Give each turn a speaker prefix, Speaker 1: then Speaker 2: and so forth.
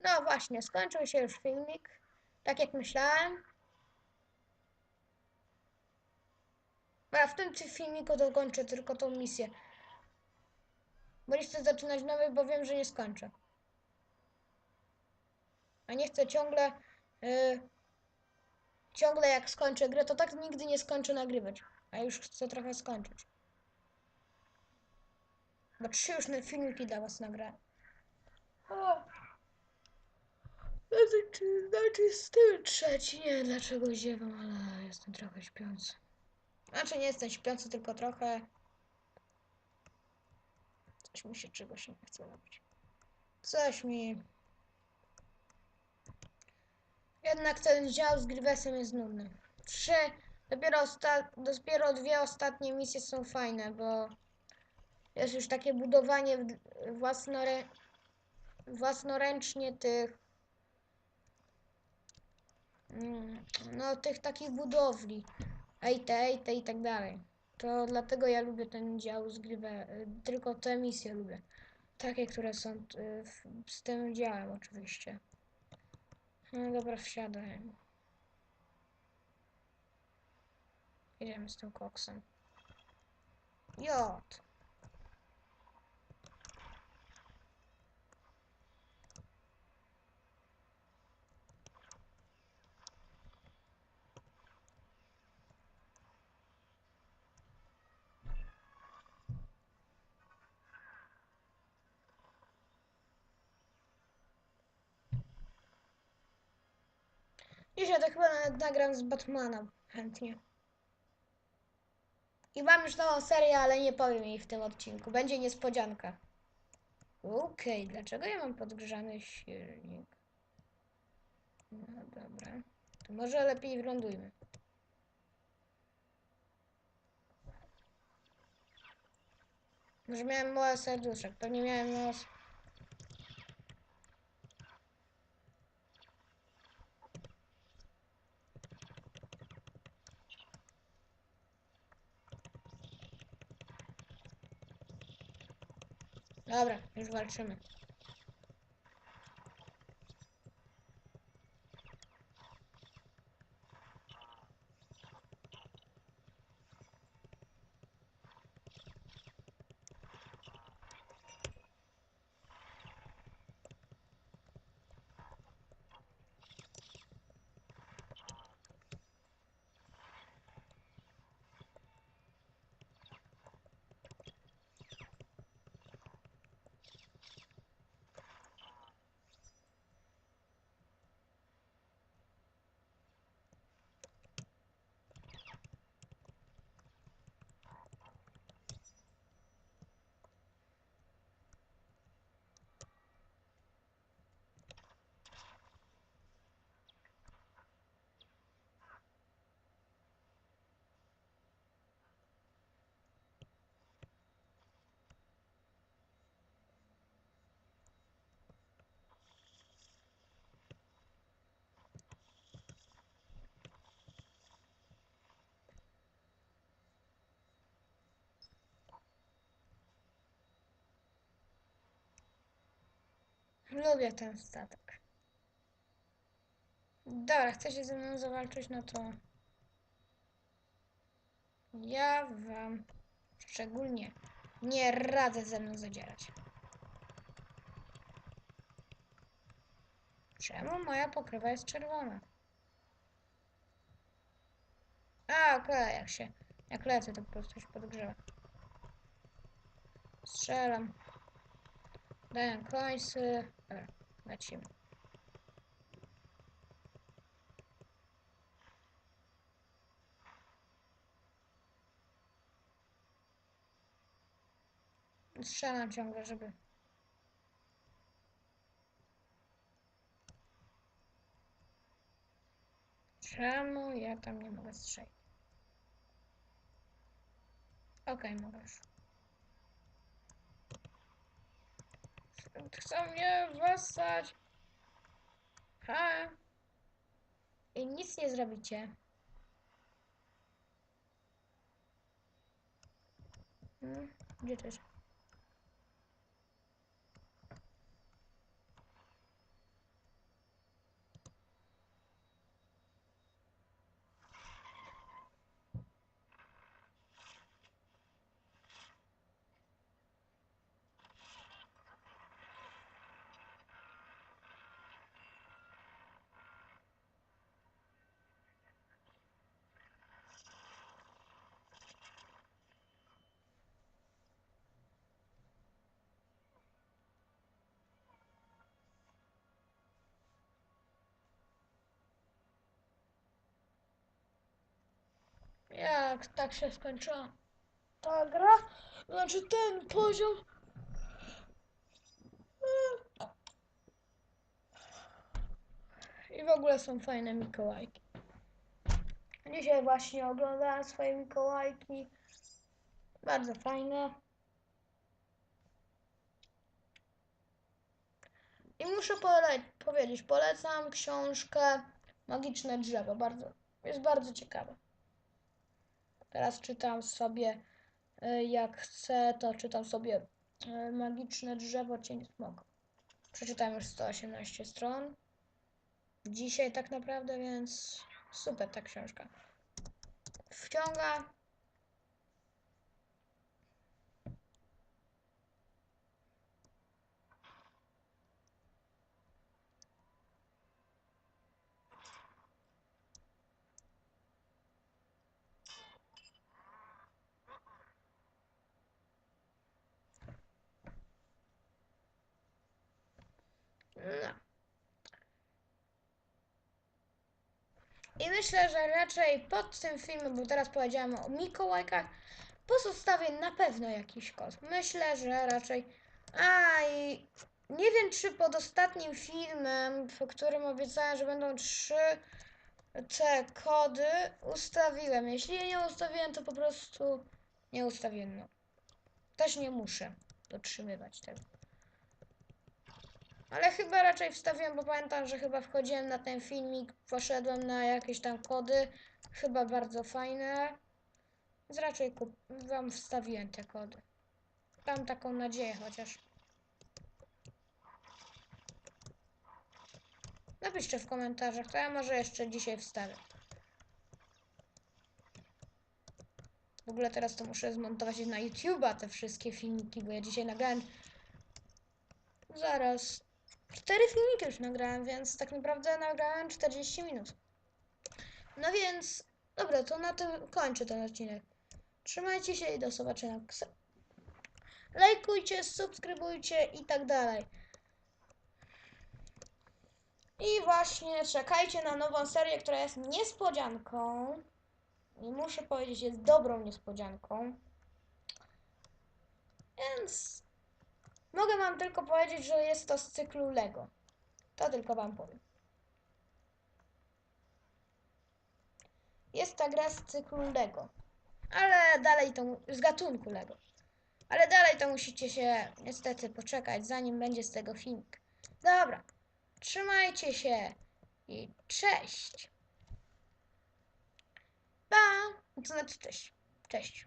Speaker 1: No właśnie, skończył się już filmik. Tak jak myślałem. Ja w tym filmiku dokończę tylko tą misję. Bo nie chcę zaczynać nowej, bo wiem, że nie skończę. A nie chcę ciągle... y, ciągle jak skończę grę, to tak nigdy nie skończę nagrywać. A już chcę trochę skończyć. Bo trzy już filmiki dla was nagrałem. O! Znaczy, znaczy z tym trzeci, nie dlaczego ziewam, ale jestem trochę śpiący. Znaczy nie jestem śpiący, tylko trochę... Coś mi się czegoś nie chce robić. Coś mi... Jednak ten dział z Grivesem jest nudny. Trzy, dopiero, osta... dopiero dwie ostatnie misje są fajne, bo jest już takie budowanie własnore... własnoręcznie tych no tych takich budowli ejte i tak dalej. To dlatego ja lubię ten dział z Grive... tylko te misje lubię. Takie, które są y, z tym działem oczywiście. No dobra, wsiadaj. Jedziemy z tym koksem. Jot. Dzisiaj to chyba nawet nagram z Batmanem chętnie. I mam już nową serię, ale nie powiem jej w tym odcinku. Będzie niespodzianka. Okej, dlaczego ja mam podgrzany silnik? No dobra. To może lepiej wylądujmy. Może miałem małe serduszek. Pewnie miałem małe... Dobra, już walczymy. Lubię ten statek. Dobra, chcecie ze mną zawalczyć, no to... Ja wam szczególnie nie radzę ze mną zadzierać. Czemu moja pokrywa jest czerwona? A, okej, jak się... Jak lecę, to po prostu się podgrzewa. Strzelam. Daję końcy. Lecimy. Strzelam ciągle, żeby... Czemu ja tam nie mogę strzelić? Okej, mogę już. Chcą mnie wessać. Ha. I nic nie zrobicie. Hmm, gdzie to jest? Tak, tak się skończyła ta gra. Znaczy ten poziom. I w ogóle są fajne Mikołajki. Dzisiaj właśnie oglądałem swoje Mikołajki. Bardzo fajne. I muszę pole- powiedzieć, polecam książkę Magiczne drzewo. Bardzo, jest bardzo ciekawa. Teraz czytam sobie, y, jak chcę, to czytam sobie y, Magiczne drzewo Cień Smoka. Przeczytałem już 118 stron. Dzisiaj tak naprawdę, więc super ta książka. Wciąga. I myślę, że raczej pod tym filmem, bo teraz powiedziałam o Mikołajkach, pozostawię na pewno jakiś kod. Myślę, że raczej. A i nie wiem, czy pod ostatnim filmem, w którym obiecałem, że będą trzy te kody, ustawiłem. Jeśli nie ustawiłem, to po prostu nie ustawiłem. No. Też nie muszę dotrzymywać tego. Ale chyba raczej wstawiłem, bo pamiętam, że chyba wchodziłem na ten filmik, poszedłem na jakieś tam kody, chyba bardzo fajne. Więc raczej kup- wam wstawiłem te kody. Mam taką nadzieję chociaż. Napiszcie w komentarzach, to ja może jeszcze dzisiaj wstawię. W ogóle teraz to muszę zmontować na YouTube'a te wszystkie filmiki, bo ja dzisiaj nagrałem Zaraz. Cztery filmiki już nagrałem, więc tak naprawdę nagrałem 40 minut. No więc, dobra, to na tym kończę ten odcinek. Trzymajcie się i do zobaczenia. Lajkujcie, subskrybujcie i tak dalej. I właśnie czekajcie na nową serię, która jest niespodzianką. I muszę powiedzieć, jest dobrą niespodzianką. Więc Mogę wam tylko powiedzieć, że jest to z cyklu Lego. To tylko wam powiem. Jest ta gra z cyklu Lego. Ale dalej to z gatunku Lego. Ale dalej to musicie się niestety poczekać, zanim będzie z tego filmik. Dobra. Trzymajcie się i cześć. Pa! To znaczy cześć. Cześć.